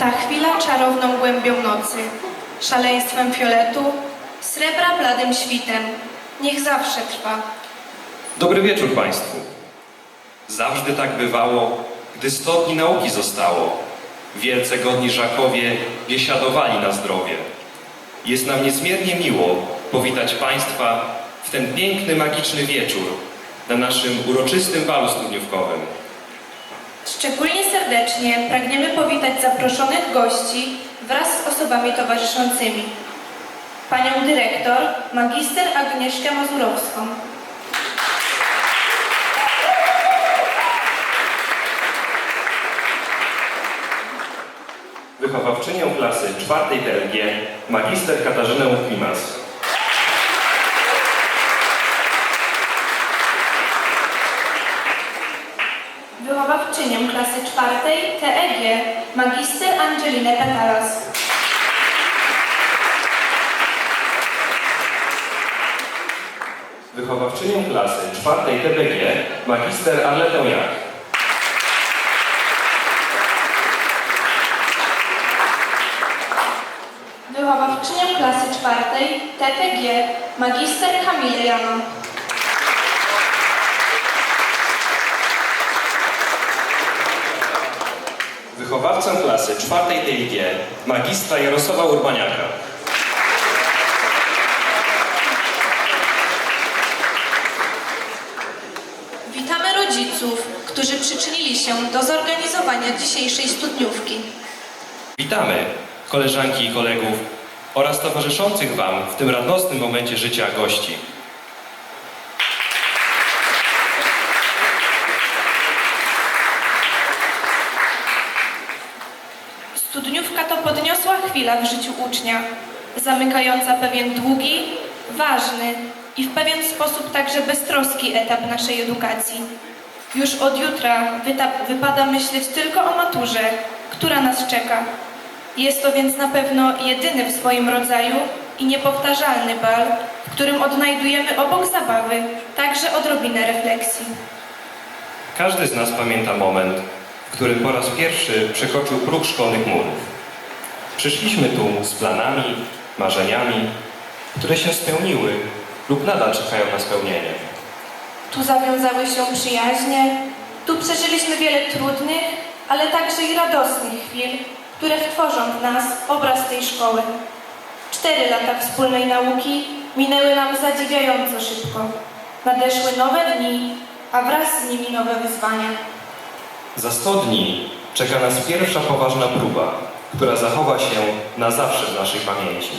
Ta chwila czarowną głębią nocy, szaleństwem fioletu, srebra bladym świtem, niech zawsze trwa. Dobry wieczór Państwu. Zawsze tak bywało, gdy sto dni nauki zostało. Wielce godni Żakowie biesiadowali na zdrowie. Jest nam niezmiernie miło powitać Państwa w ten piękny, magiczny wieczór na naszym uroczystym balu studniówkowym. Szczególnie serdecznie pragniemy powitać zaproszonych gości wraz z osobami towarzyszącymi. Panią dyrektor, magister Agnieszkę Mazurowską. Wychowawczynię klasy czwartej PLG, magister Katarzynę Klimas. Wychowawczynię klasy czwartej TEG, magister Angelinę Petalas. Wychowawczynię klasy czwartej TBG, magister Arletę Jak. Wychowawczynię klasy czwartej TPG, magister Kamilę Jano. Wychowawcę klasy czwartej TIG, magistra Jarosława Urbaniaka. Witamy rodziców, którzy przyczynili się do zorganizowania dzisiejszej studniówki. Witamy koleżanki i kolegów oraz towarzyszących Wam w tym radosnym momencie życia gości. Chwila w życiu ucznia, zamykająca pewien długi, ważny i w pewien sposób także beztroski etap naszej edukacji. Już od jutra wypada myśleć tylko o maturze, która nas czeka. Jest to więc na pewno jedyny w swoim rodzaju i niepowtarzalny bal, w którym odnajdujemy obok zabawy także odrobinę refleksji. Każdy z nas pamięta moment, w którym po raz pierwszy przekroczył próg szkolnych murów. Przyszliśmy tu z planami, marzeniami, które się spełniły lub nadal czekają na spełnienie. Tu zawiązały się przyjaźnie, tu przeżyliśmy wiele trudnych, ale także i radosnych chwil, które wtworzą w nas obraz tej szkoły. Cztery lata wspólnej nauki minęły nam zadziwiająco szybko. Nadeszły nowe dni, a wraz z nimi nowe wyzwania. Za 100 dni czeka nas pierwsza poważna próba, która zachowa się na zawsze w naszej pamięci.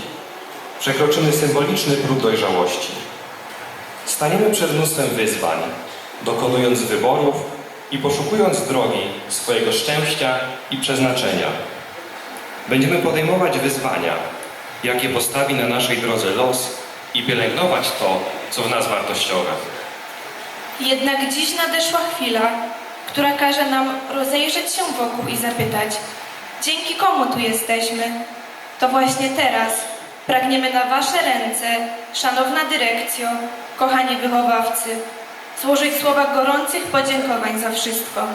Przekroczymy symboliczny próg dojrzałości. Staniemy przed mnóstwem wyzwań, dokonując wyborów i poszukując drogi swojego szczęścia i przeznaczenia. Będziemy podejmować wyzwania, jakie postawi na naszej drodze los i pielęgnować to, co w nas wartościowe. Jednak dziś nadeszła chwila, która każe nam rozejrzeć się wokół i zapytać, dzięki komu tu jesteśmy? To właśnie teraz pragniemy na Wasze ręce, szanowna dyrekcjo, kochani wychowawcy, złożyć słowa gorących podziękowań za wszystko.